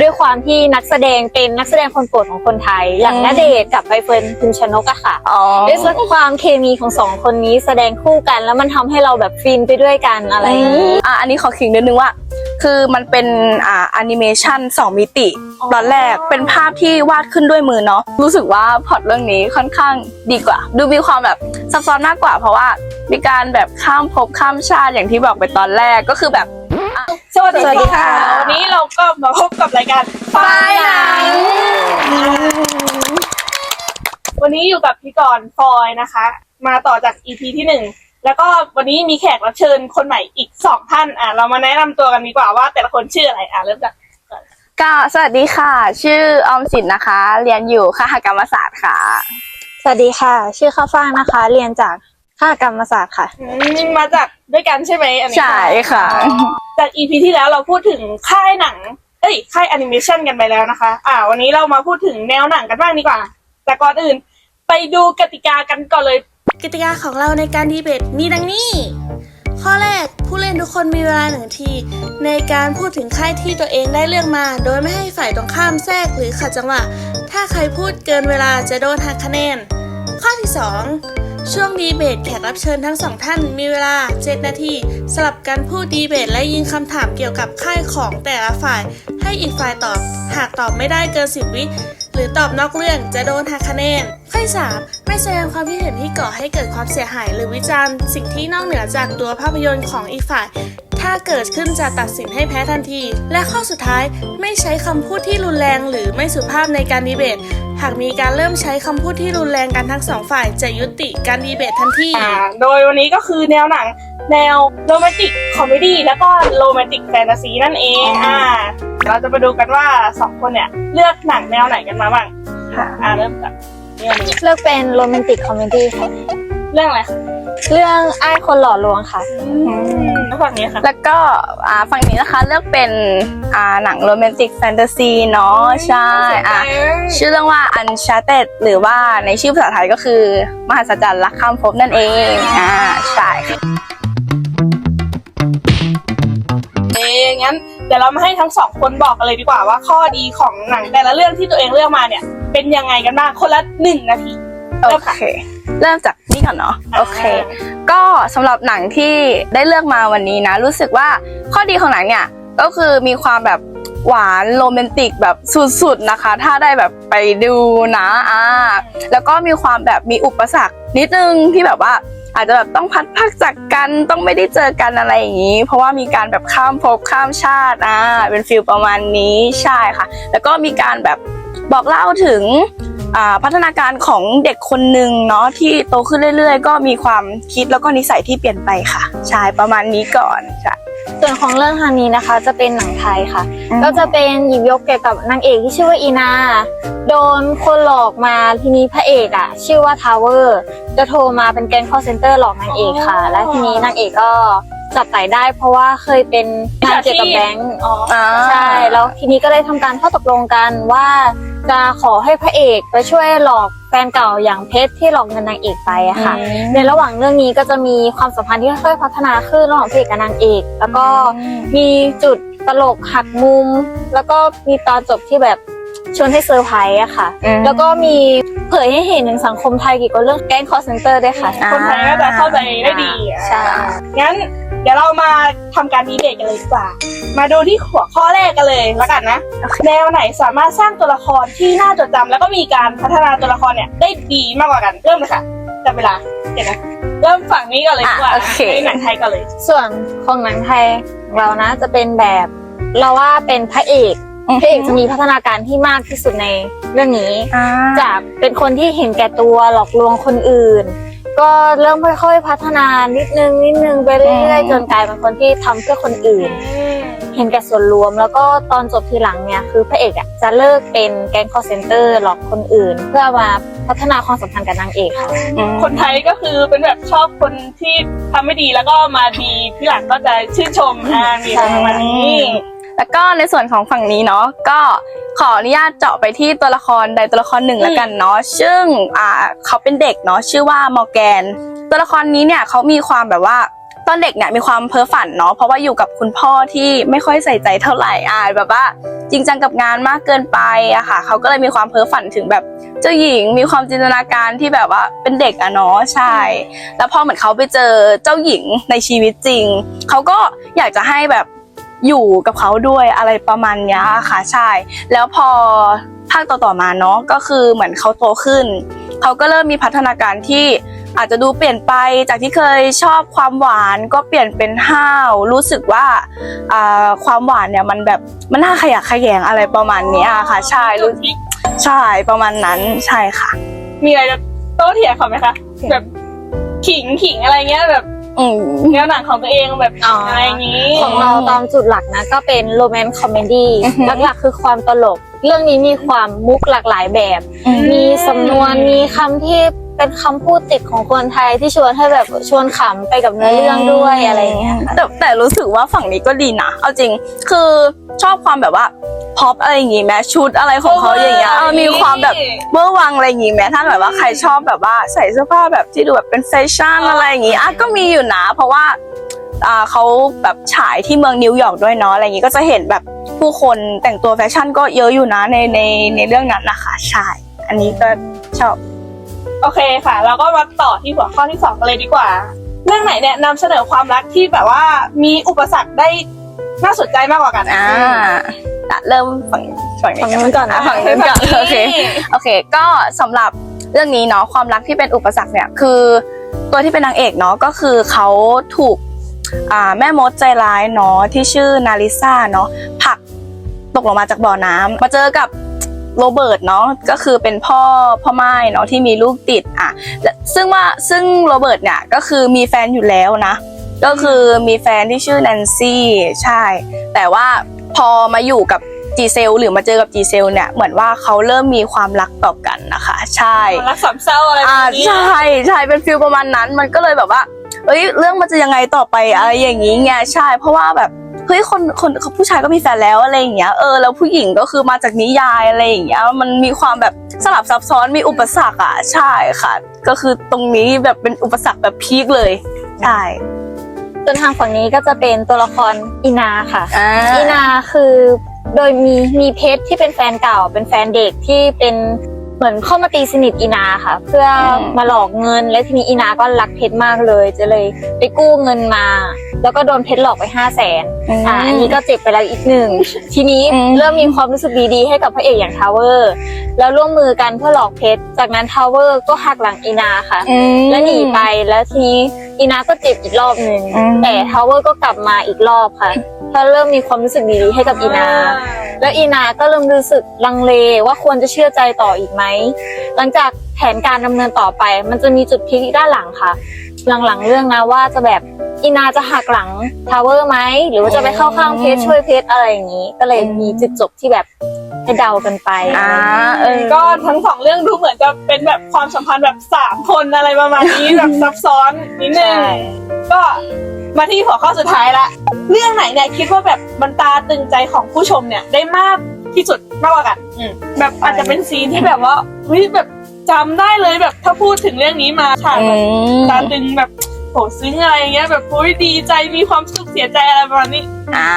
ด้วยความที่นักแสดงเป็นนักแสดงคนโปรดของคนไทย อย่างอืมณเดชน์กับใบเฟิร์นพิมชนกอะค่ะอ๋อด้วยความเคมีของสองคนนี้แสดงคู่กันแล้วมันทำให้เราแบบฟินไปด้วยกันอะไรอย่างนี้ อะอันนี้ขอขิงนิดนึงว่า คือมันเป็นอ่าแอนิเมชันสองมิติ อ๋อ ตอนแรกเป็นภาพที่วาดขึ้นด้วยมือเนาะรู้สึกว่าพล็อตเรื่องนี้ค่อนข้างดีกว่า ดูมีความแบบซับซ้อนมากกว่า เพราะว่ามีการแบบข้ามภพข้ามชาติอย่างที่บอกไปตอนแรกก็คือแบบ สวัสดีสวัสดีค่ะ วันนี้เราก็มาพบกับรายการฝ้ายหนังวันนี้อยู่กับพี่กรณ์ฟอยนะคะ มาต่อจาก EP ที่หนึ่งแล้วก็วันนี้มีแขกรับเชิญคนใหม่อีกสองท่านอะเรามาแนะนำตัวกันดีกว่าว่า แต่ละคนชื่ออะไรอะเริ่มจากก็สวัสดีค่ะ ชื่อออมสินนะคะ เรียนอยู่คหกรรมศาสตร์ค่ะ สวัสดีค่ะ ชื่อข้าวฟ่างนะคะ เรียนจากข้ากรรมศาสตร์ค่ะ อืมมาจากด้วยกันใช่ไหมอันนี้ใช่ค่ะ จาก EP ที่แล้วเราพูดถึงค่ายหนัง เอ้ย ค่ายแอนิเมชันกันไปแล้วนะคะ อ่า วันนี้เรามาพูดถึงแนวหนังกันบ้างดีกว่า แต่ก่อนอื่น ไปดูกติกากันก่อนเลย กติกาของเราในการดีเบตมีดังนี้ ข้อแรกผู้เล่นทุกคนมีเวลาหนึ่งที ในการพูดถึงค่ายที่ตัวเองได้เลือกมา โดยไม่ให้ฝ่ายตรงข้ามแทรกหรือขัดจังหวะ ถ้าใครพูดเกินเวลาจะโดนหักคะแนน ข้อที่ 2 ช่วงดีเบตแขกรับเชิญทั้งสองท่านมีเวลา 7 นาที สลับกันพูดดีเบตและยิงคำถามเกี่ยวกับค่ายของแต่ละฝ่าย ให้อีกฝ่ายตอบ หากตอบไม่ได้เกิน 10 วิ หรือตอบนอกเรื่องจะโดนหักคะแนน ข้อที่สามไม่แสดงความคิดเห็นที่ก่อให้เกิดความเสียหาย หรือวิจารณ์สิ่งที่นอกเหนือจากตัวภาพยนตร์ของอีกฝ่าย ถ้าเกิดขึ้นจะตัดสินให้แพ้ทันที และข้อสุดท้ายไม่ใช้คำพูดที่รุนแรงหรือไม่สุภาพในการดีเบต หากมีการเริ่มใช้คำพูดที่รุนแรงกันทั้งสองฝ่าย จะยุติการดีเบตทันทีอ่าโดยวันนี้ก็คือแนวหนังแนวโรแมนติกคอมเมดี้แล้วก็โรแมนติกแฟนตาซีนั่นเองอ่าเราจะมาดูกันว่าสองคนเนี่ยเลือกหนังแนวไหนกันมาบ้างค่ะอ่าเริ่มจากเรื่องนี้เลือกเป็นโรแมนติกคอมเมดี้ค่ะเรื่องอะไรคะเรื่องอ้ายคนหล่อลวงค่ะแล้ว ฝั่งนี้ค่ะ แล้วก็อ่าฝั่งนี้นะคะเลือกเป็นอ่าหนังโรแมนติกแฟนตาซีเนาะใช่อะชื่อเรื่องว่า Uncharted หรือว่าในชื่อภาษาไทยก็คือ มหัศจรรย์รักข้ามภพนั่นเองอ่าใช่ค่ะเอ้งั้นเดี๋ยวเรามาให้ทั้งสองคนบอกกันเลยดีกว่าว่าข้อดีของหนังแต่ละเรื่องที่ตัวเองเลือกมาเนี่ย เป็นยังไงกันบ้างคนละหนึ่งนาทีโอเริ่มค่ะ เคเริ่มจากนี่ก่อนเนาะอ่าโอเค ก็สำหรับหนังที่ได้เลือกมาวันนี้นะ รู้สึกว่าข้อดีของหนังเนี่ยก็คือมีความแบบหวานโรแมนติกแบบสุดๆนะคะ ถ้าได้แบบไปดูนะอ่าแล้วก็มีความแบบมีอุปสรรคนิดนึงที่แบบว่าอาจจะแบบต้องพัดพักจากกันต้องไม่ได้เจอกันอะไรอย่างนี้ เพราะว่ามีการแบบข้ามภพข้ามชาติอ่าเป็นฟิลประมาณนี้ใช่ค่ะ แล้วก็มีการแบบบอกเล่าถึงอ่า พัฒนาการของเด็กคนหนึ่งเนาะที่โตขึ้นเรื่อย ๆ ก็มีความคิดแล้วก็นิสัยที่เปลี่ยนไปค่ะใช่ประมาณนี้ก่อนใช่ส่วนของเรื่องทางนี้นะคะ จะเป็นหนังไทยค่ะอืมก็จะเป็นหยิบยกเกี่ยวกับนางเอกที่ชื่อว่าอีนา โดนคนหลอกมาทีนี้พระเอกอะ ชื่อว่าทาวเวอร์ จะโทรมาเป็นแก๊ง call center หลอกนางเอกค่ะ และทีนี้นางเอกก็ จับไต่ได้ เพราะว่าเคยเป็นงานเกี่ยวกับแบงก์อ๋ออ่า ใช่แล้วทีนี้ก็เลยทำการข้อตกลงกันว่าจะขอให้พระเอกไปช่วยหลอกแฟนเก่าอย่างเพชรที่หลอกเงินนางเอกไปอะค่ะ ในระหว่างเรื่องนี้ก็จะมีความสัมพันธ์ที่ค่อยๆพัฒนาขึ้นระหว่างพระเอกกับนางเอก แล้วก็มีจุดตลกหักมุม แล้วก็มีตอนจบที่แบบชวนให้เซอร์ไพรส์อะค่ะ อืม แล้วก็มีเผยให้เห็นถึงสังคมไทยเกี่ยวกับเรื่องแก๊งคอร์เซนเตอร์ด้วยค่ะอ่าคนไทยก็จะเข้าใจได้ดีใช่ งั้น เดี๋ยวเรามาทำการดีเบตกันเลยดีกว่า มาดูที่หัวข้อแรกกันเลยแล้วกันนะ แนวไหนสามารถสร้างตัวละครที่น่าจดจำแล้วก็มีการพัฒนาตัวละครเนี่ยได้ดีมากกว่ากัน เริ่มเลยค่ะจับเวลาเดี๋ยวนะเริ่มฝั่งนี้ก่อนเลยดีกว่าอะโอเค ในหนังไทยก่อนเลย ส่วนของหนังไทยของเรานะ จะเป็นแบบเราว่าเป็นพระเอกอือฮึพระเอกจะมีพัฒนาการที่มากที่สุดในเรื่องนี้อ่าจากเป็นคนที่เห็นแก่ตัวหลอกลวงคนอื่น ก็เริ่มค่อยๆ พัฒนานิดนึงนิดนึงไปเรื่อยๆจนกลายเป็นคนที่ทำเพื่อคนอื่น เห็นแก่ส่วนรวมแล้วก็ตอนจบทีหลังเนี่ยคือพระเอกอะจะเลิกเป็นแก๊งคอร์เซนเตอร์หลอกคนอื่น เพื่อมาพัฒนาความสัมพันธ์กับนางเอกค่ะคนไทยก็คือเป็นแบบชอบคนที่ทำไม่ดีแล้วก็มาดีที่หลังก็จะชื่นชมอ่ามีใช่ประมาณนี้ แล้วก็ในส่วนของฝั่งนี้เนาะก็ขออนุญาตเจาะไปที่ตัวละครใดตัวละครหนึ่งแล้วกันเนาะซึ่งอ่าเขาเป็นเด็กเนาะชื่อว่ามอร์แกน ตัวละครนี้เนี่ยเขามีความแบบว่าตอนเด็กเนี่ยมีความเพ้อฝันเนาะเพราะว่าอยู่กับคุณพ่อที่ไม่ค่อยใส่ใจเท่าไหร่อ่าแบบว่าจริงจังกับงานมากเกินไปอะค่ะเขาก็เลยมีความเพ้อฝันถึงแบบเจ้าหญิงมีความจินตนาการที่แบบว่าเป็นเด็กอะเนาะใช่ แล้วพอเหมือนเขาไปเจอเจ้าหญิงในชีวิตจริงเขาก็อยากจะให้แบบ อยู่กับเขาด้วยอะไรประมาณนี้ค่ะใช่ แล้วพอภาคต่อๆมาเนาะก็คือเหมือนเขาโตขึ้น เขาก็เริ่มมีพัฒนาการที่อาจจะดูเปลี่ยนไปจากที่เคยชอบความหวานก็เปลี่ยนเป็นห้าว รู้สึกว่าความหวานเนี่ยมันแบบมันน่าขยะแขยงอะไรประมาณนี้ค่ะใช่รู้ใช่ประมาณนั้นใช่ค่ะ มีอะไรจะโต้เถียงเขาไหมคะแบบขิงขิงอะไรเงี้ยแบบ อืมแนวหนังของตัวเองแบบอ๋อออะไรอย่างนี้ ของเราตามจุดหลักนะ ก็เป็นโรแมนต์คอมเมดี้อือฮึหลักๆคือความตลก เรื่องนี้มีความมุกหลากหลายแบบมีสำนวนมีคำที่เป็นคำพูดติดของคนไทยที่ชวนให้แบบชวนขำไปกับเนื้อเรื่องด้วยอะไรอย่างเงี้ยค่ะ แต่แต่รู้สึกว่าฝั่งนี้ก็ดีนะ เอาจริง คือชอบความแบบว่า พ็อปอะไรอย่างงี้แม้ชุดอะไรของเขาอย่างเงี้ยเออมีความแบบเมื่อร์วังอะไรอย่างงี้แม้ถ้าแบบว่าใครชอบแบบว่าใส่เสื้อผ้าแบบที่ดูแบบเป็นแฟชั่นอะไรอย่างงี้อะก็มีอยู่นะเพราะว่าอ่าเขาแบบฉายที่เมืองนิวยอร์กด้วยเนาะอะไรอย่างงี้ก็จะเห็นแบบผู้คนแต่งตัวแฟชั่นก็เยอะอยู่นะในในในเรื่องนั้นนะคะใช่อันนี้ก็ชอบ โอเคค่ะ เราก็มาต่อที่หัวข้อที่สองกันเลยดีกว่า เรื่องไหนเนี่ยนำเสนอความรักที่แบบว่ามีอุปสรรคได้น่าสนใจมากกว่ากันอ่า อะเริ่มฝั่งฝั่งนี้ฝั่งนู้นก่อนนะะฝั่งนู้นก่อนโอเคโอเค ก็สำหรับเรื่องนี้เนาะความรักที่เป็นอุปสรรคเนี่ยคือ ตัวที่เป็นนางเอกเนาะก็คือเขาถูกอ่าแม่มดใจร้ายเนาะที่ชื่อนาริซ่าเนาะผลักตกลงมาจากบ่อน้ำมาเจอกับโรเบิร์ตเนาะก็คือเป็นพ่อพ่อไม้เนาะที่มีลูกติดอะและซึ่งว่าซึ่งโรเบิร์ตเนี่ยก็คือมีแฟนอยู่แล้วนะ ก็คือมีแฟนที่ชื่อแนนซี่ใช่ แต่ว่า พอมาอยู่กับจีเซลหรือมาเจอกับจีเซลเนี่ยเหมือนว่าเขาเริ่มมีความรักต่อกันนะคะ ใช่รักสามเศร้าอะไรแบอ่าบนี้ใช่ใช่เป็นฟิลประมาณนั้น มันก็เลยแบบว่าเอ้ยเรื่องมันจะยังไงต่อไปอะไรอย่างนี้ไงใช่ เพราะว่าแบบเฮ้ยคนคนผู้ชายก็มีแฟนแล้วอะไรอย่างเงี้ยเออแล้วผู้หญิงก็คือมาจากนิยายอะไรอย่างเงี้ยมันมีความแบบสลับซับซ้อนมีอุปสรรคอะใช่ค่ะ ก็คือตรงนี้แบบเป็นอุปสรรคแบบพีคเลยใช่ ส่วนทางฝั่งนี้ก็จะเป็นตัวละครอีนาค่ะอ่าอีนาคือโดยมีมีเพชรที่เป็นแฟนเก่า เป็นแฟนเด็กที่เป็น เหมือนเข้ามาตีสนิทอีนาค่ะ เพื่อมาหลอกเงิน และทีนี้อีนาก็รักเพชรมากเลย จะเลยไปกู้เงินมา แล้วก็โดนเพชรหลอกไปห้าแสนอ่าอันนี้ก็เจ็บไปแล้วอีกหนึ่งทีนี้อืมเริ่มมีความรู้สึกดีๆให้กับพระเอกอย่างทาวเวอร์แล้วร่วมมือกันเพื่อหลอกเพชรจากนั้นทาวเวอร์ก็หักหลังอีนาค่ะอืมแล้วหนีไปแล้วทีนี้อีนาก็เจ็บอีกรอบหนึ่งอืมแต่ทาวเวอร์ก็กลับมาอีกรอบค่ะ ถ้าเริ่มมีความรู้สึกดีๆให้กับอีนา แล้วอีนาก็เริ่มรู้สึกลังเลว่าควรจะเชื่อใจต่ออีกไหม หลังจากแผนการดำเนินต่อไป มันจะมีจุดพลิกด้านหลังค่ะ หลังๆเรื่องนะว่าจะแบบอีนาจะหักหลังทาวเวอร์ไหมหรือว่าจะไปเข้าข้างเพชรช่วยเพชรอะไรอย่างนี้ ก็เลยมีจุดจบที่แบบให้เดากันไปอ่าเออก็ทั้งสองเรื่องดูเหมือนจะเป็นแบบความสัมพันธ์แบบสามคนอะไรประมาณนี้แบบซับซ้อนนิดนึงใช่ก็ มาที่หัวข้อสุดท้ายละ เรื่องไหนเนี่ยคิดว่าแบบมันตาตึงใจของผู้ชมเนี่ยได้มากที่สุดมากกว่ากันอืมแบบอาจจะเป็นซีนที่แบบว่าเฮ้ยแบบจำได้เลยแบบถ้าพูดถึงเรื่องนี้มาฉากแบบตาตึงแบบโหซึ้งอะไรเงี้ยแบบโอ้ยดีใจมีความสุขเสียใจอะไรประมาณนี้อ่า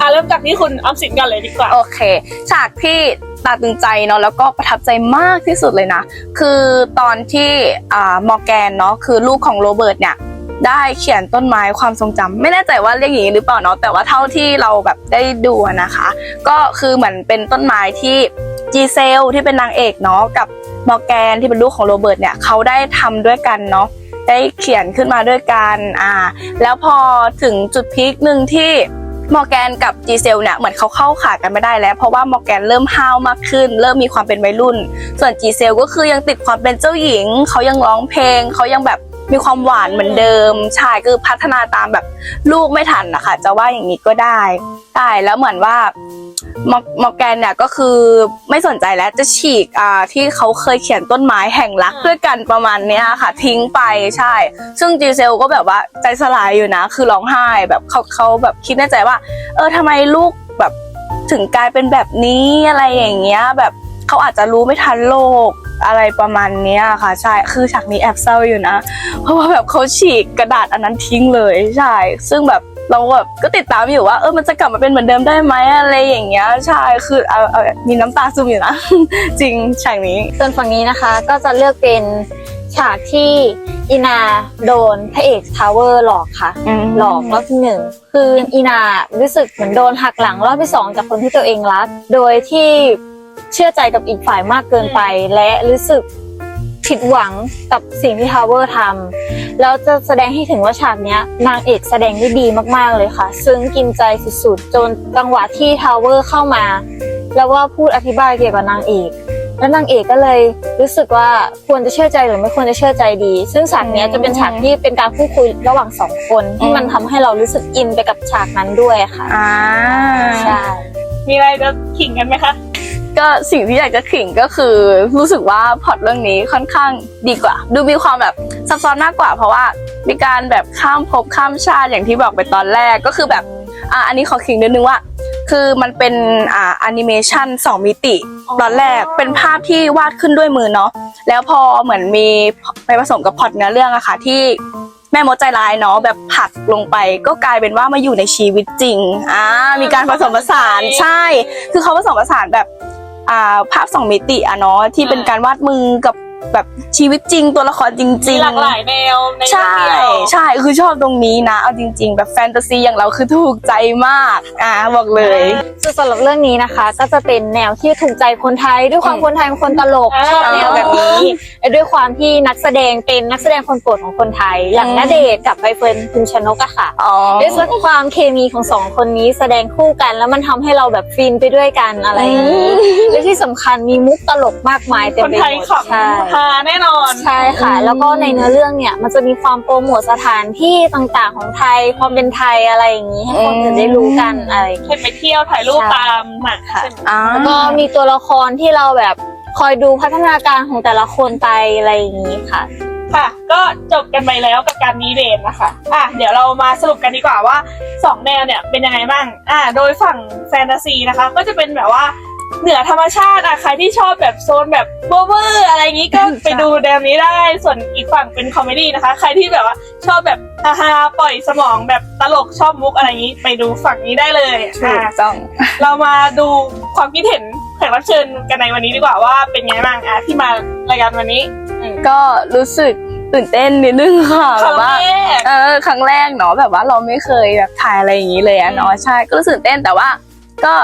อะเริ่มจากที่คุณออมสินกันเลยดีกว่าโอเค ฉากที่ตาตึงใจเนาะแล้วก็ประทับใจมากที่สุดเลยนะ คือตอนที่อ่ามอร์แกนเนาะคือลูกของโรเบิร์ตเนี่ย ได้เขียนต้นไม้ความทรงจำไม่แน่ใจว่าเรียกอย่างนี้หรือเปล่าเนาะแต่ว่าเท่าที่เราแบบได้ดูนะคะ ก็คือเหมือนเป็นต้นไม้ที่จีเซลที่เป็นนางเอกเนาะกับมอร์แกนที่เป็นลูกของโรเบิร์ตเนี่ยเขาได้ทำด้วยกันเนาะได้เขียนขึ้นมาด้วยกันอ่าแล้วพอถึงจุดพีคหนึ่งที่มอร์แกนกับจีเซลเนี่ยเหมือนเขาเข้าขากันไม่ได้แล้ว เพราะว่ามอร์แกนเริ่มห้าวมากขึ้น เริ่มมีความเป็นวัยรุ่น ส่วนจีเซลก็คือยังติดความเป็นเจ้าหญิง เขายังร้องเพลง เขายังแบบ มีความหวานเหมือนเดิมใช่คือพัฒนาตามแบบลูกไม่ทันนะคะจะว่าอย่างนี้ก็ได้ใช่แล้วเหมือนว่ามอแกนเนี่ยก็คือไม่สนใจแล้วจะฉีกอ่าที่เขาเคยเขียนต้นไม้แห่งรักด้วยกันประมาณเนี้ยค่ะ ทิ้งไปใช่ ซึ่งจีเซลก็แบบว่าใจสลายอยู่นะ คือร้องไห้แบบเขาเขาแบบคิดในใจว่า เออทำไมลูกแบบถึงกลายเป็นแบบนี้อะไรอย่างเงี้ย แบบเขาอาจจะรู้ไม่ทันโลก อะไรประมาณเนี้ยค่ะใช่คือฉากนี้แอบเศร้าอยู่นะ เพราะว่าแบบเขาฉีกกระดาษอันนั้นทิ้งเลยใช่ซึ่งแบบเราแบบก็ติดตามอยู่ว่าเออมันจะกลับมาเป็นเหมือนเดิมได้ไหมอะไรอย่างเงี้ยใช่คือเอาเอามีน้ำตาซึมอยู่นะ จริงฉากนี้ ส่วนฝั่งนี้นะคะก็จะเลือกเป็นฉากที่อีนาโดนพระเอกทาวเวอร์หลอกค่ะอืมหลอกรอบที่หนึ่งคืออีนารู้สึกเหมือนโดนหักหลังรอบที่สองจากคนที่ตัวเองรัก โดยที่ เชื่อใจกับอีกฝ่ายมากเกินไป และรู้สึกผิดหวังกับสิ่งที่ทาวเวอร์ทำแล้วจะแสดงให้ถึงว่าฉากเนี้ยนางเอกแสดงได้ดีมากๆเลยค่ะ ซึ้งกินใจสุดๆ จนจังหวะที่ทาวเวอร์เข้ามา แล้วว่าพูดอธิบายเกี่ยวกับนางเอกแล้วนางเอกก็เลยรู้สึกว่าควรจะเชื่อใจหรือไม่ควรจะเชื่อใจดี ซึ่งฉากเนี้ยจะเป็นฉากที่เป็นการพูดคุยระหว่างสองคนที่มันทำให้เรารู้สึกอินไปกับฉากนั้นด้วยค่ะอ่าใช่มีอะไรจะขิงกันไหมคะ ก็สิ่งที่อยากจะขิงก็คือรู้สึกว่าพล็อตเรื่องนี้ค่อนข้างดีกว่า ดูมีความแบบซับซ้อนมากกว่า เพราะว่ามีการแบบข้ามภพข้ามชาติอย่างที่บอกไปตอนแรกก็คือแบบอ่าอันนี้ขอขิงนิดนึงว่า คือมันเป็นอ่าแอนิเมชันสองมิติ ตอนแรกเป็นภาพที่วาดขึ้นด้วยมือเนาะแล้วพอเหมือนมีไปผสมกับพล็อตเนื้อเรื่องอะค่ะที่แม่มดใจร้ายเนาะแบบผลักลงไปก็กลายเป็นว่ามาอยู่ในชีวิตจริงอ่ามีการผสมผสานใช่ คือเขาผสมผสานแบบ อ่าภาพสองมิติอะเนาะที่เป็นการวาดมือกับ แบบชีวิตจริงตัวละครจริงมีๆหลากหลายแนวในใช่เรื่องเดียวใช่คือชอบตรงนี้นะเอาจริง ๆ แบบแฟนตาซีอย่างเราคือถูกใจมาก อ่าบอกเลย ส่วนสำหรับเรื่องนี้นะคะ ก็จะเป็นแนวที่ถูกใจคนไทย ด้วยความอืมคนไทยเป็นคนตลกอ่าชอบแนวแบบนี้และด้วยความที่นักแสดงเป็นนักแสดงคนโปรดของคนไทย อย่างอืมณเดชน์กับใบเฟิร์นพิมชนกอะค่ะอ๋อด้วยส่วนความเคมีของสองคนนี้แสดงคู่กัน แล้วมันทำให้เราแบบฟินไปด้วยกันอะไรอย่างนี้และที่สำคัญมีมุกตลกมากมายเต็มคนไปไทหยมดขใช่ำฮาแน่นอน ใช่ค่ะอืมแล้วก็ในเนื้อเรื่องเนี่ย มันจะมีความโปรโมทสถานที่ต่างๆของไทย ความเป็นไทยอะไรอย่างนี้ ให้คนอื่นได้รู้กันอะไรอย่างนี้ให้ไปเที่ยวถ่ายรูปใช่ตามหนังค่ะใช่ไหมอ่าแล้วก็มีตัวละครที่เราแบบคอยดูพัฒนาการของแต่ละคนไปอะไรอย่างนี้ค่ะค่ะ ก็จบกันไปแล้วกับการดีเบตนะคะ อะ เดี๋ยวเรามาสรุปกันดีกว่าว่าสองแนวเนี่ยเป็นยังไงบ้าง อะ โดยฝั่งแฟนตาซีนะคะ ก็จะเป็นแบบว่า เหนือธรรมชาติอะใครที่ชอบแบบโซนแบบเวอร์เวอร์อะไรอย่างนี้ก็ไปดูแนวนี้ได้ ส่วนอีกฝั่งเป็นคอมเมดี้นะคะ ใครที่แบบว่าชอบแบบฮาฮาๆปล่อยสมองแบบตลกชอบมุกอะไรอย่างนี้ ไปดูฝั่งนี้ได้เลยถูอะกต้อง เรามาดูความคิดเห็นแขกรับเชิญกันในวันนี้ดีกว่าว่าเป็นไงบ้างอะที่มารายการวันนี้ก็รู้สึกตื่นเต้นนิดนึงค่ะคแบรั้งบว่าแรกเออครั้งแรกเนาะแบบว่าเราไม่เคยแบบถ่ายอะไรอย่างนี้เลยอะเนาะใช่ก็รู้สึกตื่นเต้นแต่ว่าก็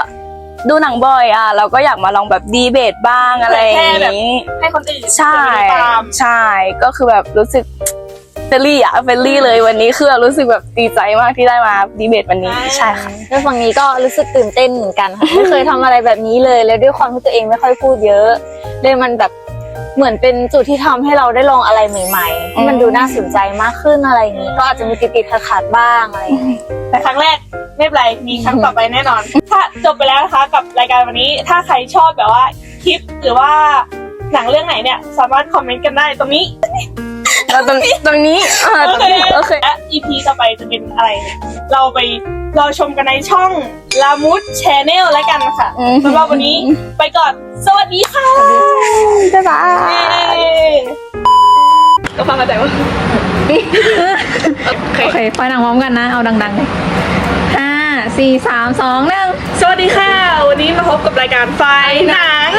ดูหนังบ่อยอะเราก็อยากมาลองแบบดีเบตบ้างอะไรอย่างนี้ให้คนอื่นใช่จะได้ตามใช่ก็คือแบบรู้สึกเฟลลี่อะเฟลลี่เลยวันนี้คือแบบรู้สึกแบบดีใจมากที่ได้มาดีเบตวันนี้ใช่ค่ะด้วยฝั่งนี้ก็รู้สึกตื่นเต้นเหมือนกันค่ะไม่เคยทำอะไรแบบนี้เลย แล้วด้วยความที่ตัวเองไม่ค่อยพูดเยอะเลยมันแบบเหมือนเป็นจุดที่ทำให้เราได้ลองอะไรใหม่ๆที่มันดูน่าสนใจมากขึ้นอะไรอย่างนี้ ก็อาจจะมีติดติดๆขัดๆบ้างอะไรอย่างนี้แต่ครั้งแรก ไม่เป็นไรมีครั้งต่อไปแน่นอน ถ้าจบไปแล้วนะคะกับรายการวันนี้ ถ้าใครชอบแบบว่าคลิปหรือว่าหนังเรื่องไหนเนี่ย สามารถคอมเมนต์กันได้ตรงนี้แล้วตรงตรงนี้อ่าโอตรงเคนี้โอเคและ EP ต่อไปจะเป็นอะไรเนี่ยเราไปรอชมกันในช่องลามุดชแนลแล้วกันค่ะอืมสำหรับวันนี้ไปก่อน สวัสดีค่ะบ๊ายบายเย้ ก็ฟังเข้าใจว่าโอเคปล่อยหนังพร้อมกันนะ เอาดังๆเลยห้าสี่สามสองหนึ่งสวัสดีค่ะ วันนี้มาพบกับรายการไฟหนัง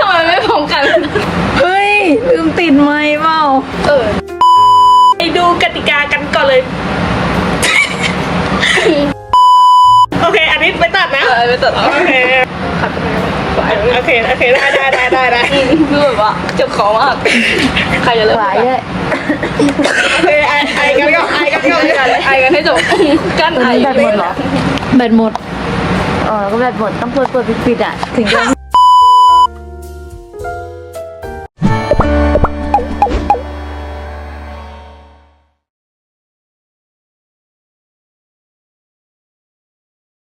ทำไมไม่พร้อมกัน เฮ้ย ลืมติดไมค์เปล่าไปดูกติกากันก่อนเลย โอเค อันนี้ไม่ตัดนะไม่ตัดโอเค โอเค โอเค ได้ได้ได้ได้ได้คือแบบว่าเจ็บคอมาก ใครจะเริ่มหลายเลยโอเคไอไอกันก็ไอกันก็เลยไอกันให้จบกั้นไอแบตหมดเหรอ แบตหมดเออก็แบตหมด ต้องเปิดเปิดปิดๆอะ ถึงจะ